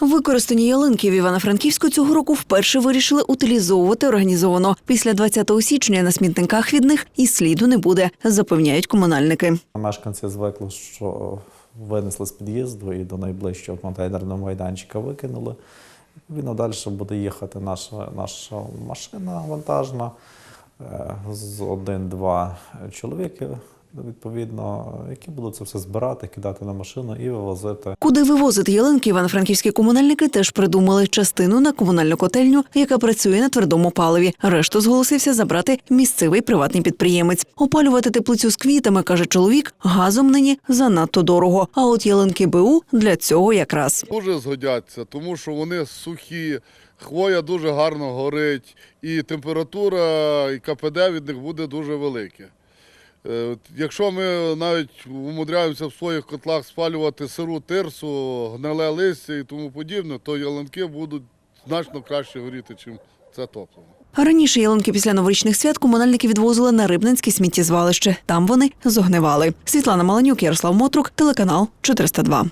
Використані ялинки в Івано-Франківську цього року вперше вирішили утилізовувати організовано. Після 20 січня на смітниках від них і сліду не буде, запевняють комунальники. Мешканці звикли, що винесли з під'їзду і до найближчого контейнерного майданчика викинули. Відповідно, далі буде їхати наша, наша машина вантажна е, з один-два чоловіки, відповідно, які будуть це все збирати, кидати на машину і вивозити. Куди вивозити ялинки, івано-франківські комунальники теж придумали частину на комунальну котельню, яка працює на твердому паливі. Решту зголосився забрати місцевий приватний підприємець. Опалювати теплицю з квітами, каже чоловік, газом нині занадто дорого. А от ялинки БУ для цього якраз. Дуже згодяться, тому що вони сухі, хвоя дуже гарно горить, і температура і КПД від них буде дуже велике. Е, Якщо ми навіть умудряємося в своїх котлах спалювати сиру тирсу, гниле листя і тому подібне, то ялинки будуть значно краще горіти, ніж це топливо. Раніше ялинки після новорічних свят комунальники відвозили на Рибненське сміттєзвалище. Там вони зогнивали. Світлана Маланюк, Ярослав Мотрук, телеканал 402.